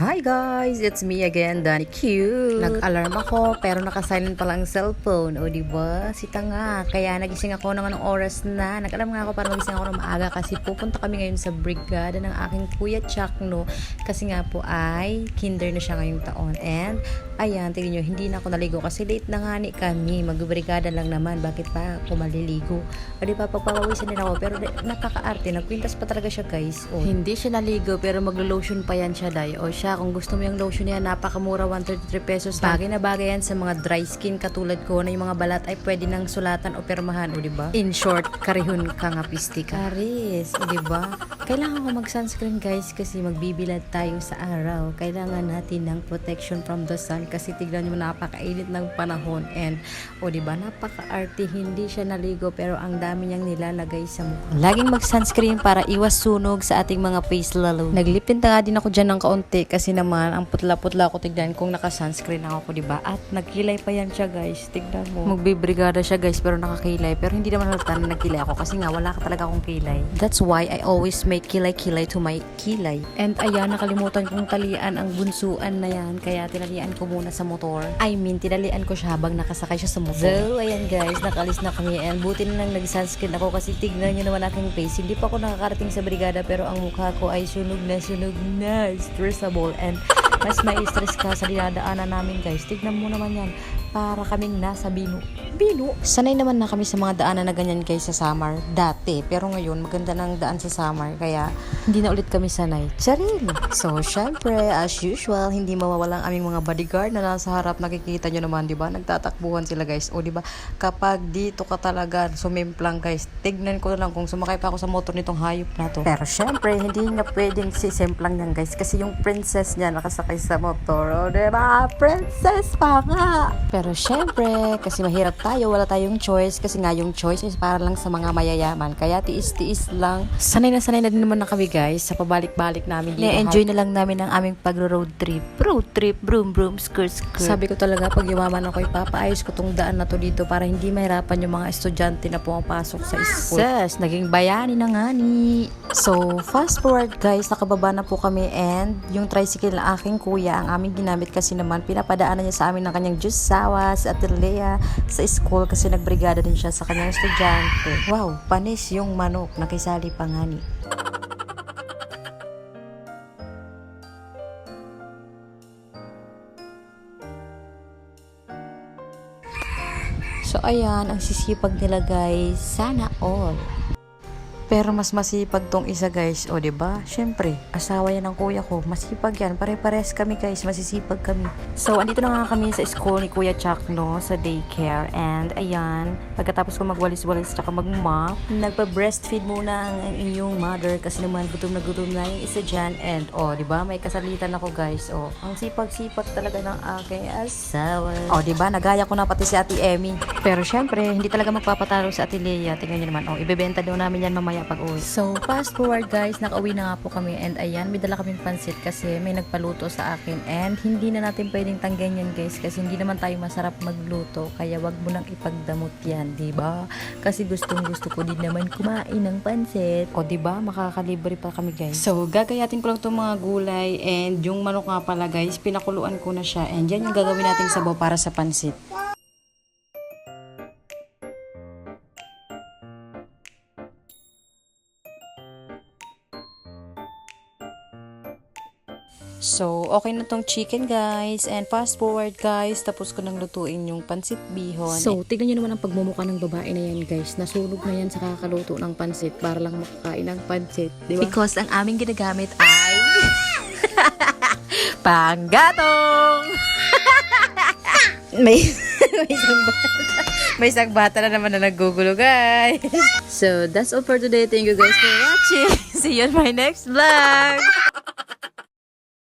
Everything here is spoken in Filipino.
Hi guys! It's me again, Danny Q. Nag-alarm ako pero nakasilent pala ang cellphone. O di ba? Sita nga. Kaya nagising ako ng anong oras na. Nag-alarm nga ako para magising ako ng maaga kasi pupunta kami ngayon sa brigada ng aking kuya Chuck, no? Kasi nga po ay kinder na siya ngayong taon. And ayan, tingnan nyo, hindi na ako naligo kasi late na nga ni kami. Magbrigada lang naman. Bakit pa ako maliligo? O di ba, pagpapawisan din ako. Pero nakakaarte. Nagpintas pa talaga siya guys. O, hindi siya naligo pero maglo-lotion pa yan siya, day. O siya, kung gusto mo yung lotion niya, napakamura, 133 pesos. Bagay na bagay yan sa mga dry skin katulad ko na yung mga balat ay pwede nang sulatan o permahan, o di ba? In short, karihon ka nga pisti ka. Karis, o di ba? Kailangan ko mag-sunscreen guys kasi magbibilad tayo sa araw. Kailangan natin ng protection from the sun kasi tignan nyo napakainit ng panahon and o di ba napaka-arte hindi siya naligo pero ang dami niyang nilalagay sa mukha. Laging mag-sunscreen para iwas sunog sa ating mga face lalo. Naglipinta nga din ako dyan ng kaunti kasi naman ang putla-putla ko tignan kung naka-sunscreen ako di ba? At nagkilay pa yan siya guys. Tignan mo. Magbibrigada siya guys pero nakakilay pero hindi naman halata na nagkilay ako kasi nga wala ka talaga akong kilay. That's why I always make kilay-kilay to my kilay. And ayan, nakalimutan kong talian ang bunsuan na yan kaya tinalian ko muna sa motor. I mean, tinalian ko siya habang nakasakay siya sa motor. So, ayan guys, nakalis na kami and buti na lang nag-sunscreen ako kasi tignan nyo naman aking face. Hindi pa ako nakakarating sa brigada pero ang mukha ko ay sunog na sunog na, stressable and mas may stress ka sa dinadaanan namin guys. Tignan mo naman yan para kaming nasa bino. Bino? Sanay naman na kami sa mga daanan na ganyan guys sa summer dati. Pero ngayon maganda ng daan sa summer kaya hindi na ulit kami sanay. Charin! So syempre as usual hindi mawawala ang aming mga bodyguard na nasa harap nakikita nyo naman di ba? Nagtatakbuhan sila guys. O di ba kapag dito ka talaga sumimplang guys tignan ko na lang kung sumakay pa ako sa motor nitong hayop na to. Pero syempre hindi nga pwedeng sisimplang yan guys kasi yung princess niya nakasakay sa motor. O di ba? Princess pa nga! Pero syempre, kasi mahirap tayo, wala tayong choice kasi nga yung choice is para lang sa mga mayayaman. Kaya tiis-tiis lang. Sanay na sanay na din naman na kami guys sa pabalik-balik namin dito. Na-enjoy na lang namin ang aming pag-road trip. Road trip, broom broom, skirt skirt. Sabi ko talaga pag yumaman ako, ipapaayos ko tong daan na to dito para hindi mahirapan yung mga estudyante na pumapasok sa school. Sus, naging bayani na nga ni. So, fast forward guys, nakababa na po kami and yung tricycle na aking kuya ang aming ginamit kasi naman pinapadaanan niya sa amin ng kanyang juice sawa sa Atilea sa school kasi nagbrigada din siya sa kanyang estudyante. Wow, panis yung manok nakisali pa nga ni. So ayan, ang sisipag nila guys, sana all. Pero mas masipag tong isa guys, o ba? Syempre, asawa yan ng kuya ko. Masipag yan. Pare-pares kami guys, masisipag kami. So, andito na nga kami sa school ni Kuya Chuck, no, sa daycare. And ayan, pagkatapos ko magwalis-walis tsaka mag-mop, nagpa-breastfeed muna ang inyong mother kasi naman gutom na gutom na yung isa dyan. And oh, 'di ba? May kasalitan ako guys. Oh, ang sipag-sipag talaga ng aking asawa. Oh, 'di ba? Nagaya ko na pati si Ate Emmy. Pero syempre, hindi talaga magpapatalo sa Ate Lea. Tingnan niyo naman. Oh, ibebenta daw namin yan mamaya pag uwi. So, fast forward guys, nakauwi na nga po kami and ayan, may dala kaming pansit kasi may nagpaluto sa akin and hindi na natin pwedeng tanggan yan guys kasi hindi naman tayo masarap magluto kaya wag mo nang ipagdamot yan, ba? Kasi gustong gusto ko din naman kumain ng pansit. O ba makakalibre pa kami guys. So, gagayatin ko lang itong mga gulay and yung manok nga pala guys, pinakuluan ko na siya and yan yung gagawin nating sabaw para sa pansit. So, okay na tong chicken guys. And fast forward guys, tapos ko nang lutuin yung pansit bihon. So, tignan nyo naman ang pagmumukha ng babae na yan guys. Nasunog na yan sa kakuluto ng pansit para lang makakain ng pansit. Di ba? Because ang aming ginagamit ay... Panggatong! may, may isang bata. May isang bata na naman na nagugulo guys. So, that's all for today. Thank you guys for watching. See you on my next vlog.